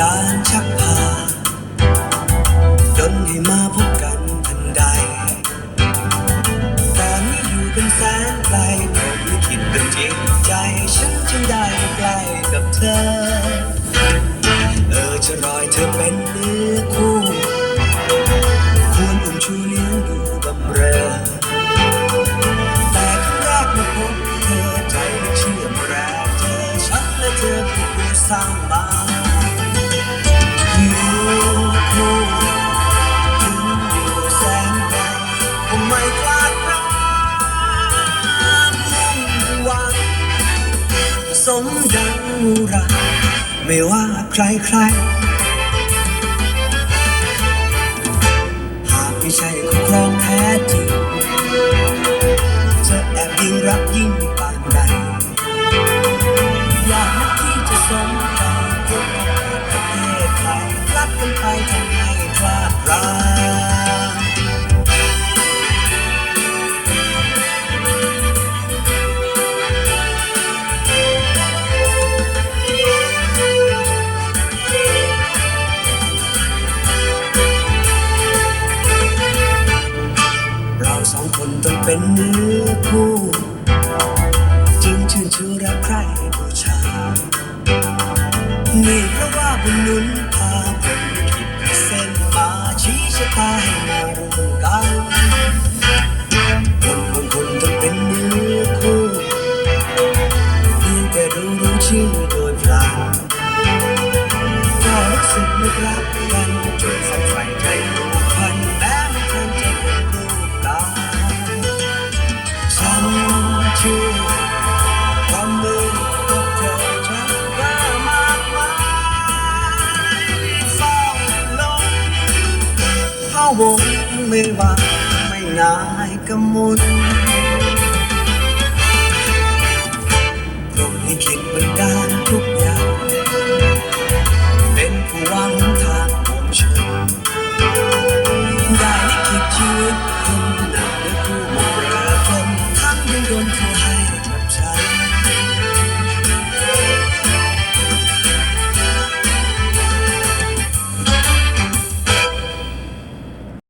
การชักพาจนให้มาพบกันทันใด ตอนนี้อยู่กันแสนไกลผมลิขิตเป็นจริงใจฉันจึงได้ใกล้กับเธอ เออจะรอยเธอเป็นเนื้อคู่ควรอุ้มชูเลี้ยงดูบำเรอแต่ครั้งแรกเมื่อพบเธอใจไม่เชื่อเมื่อแรกเจอฉันและเธอคือผู้สร้างมาอ มดังรักไม่ว่าใครใครหากไม่ใช่คู่ครองแท้จริงจะแอบยิ่งรักยิ่งปาน สองคนต้องเป็นเนื้อคู่จึงชื่นชูรักใครบูชานี่เพราะว่าบุญนุนพาผมคิดเส้นมาชี้ชะตาให้มาร่วมกันคนบางคนต้องเป็นเนื้อคู่เพียงแต่รู้รู้ชื่อ ชื่อความมือกับเธอฉันว่ามากมายเฝ้าลงเข้าวงไม่ว่าไม่นายกมุน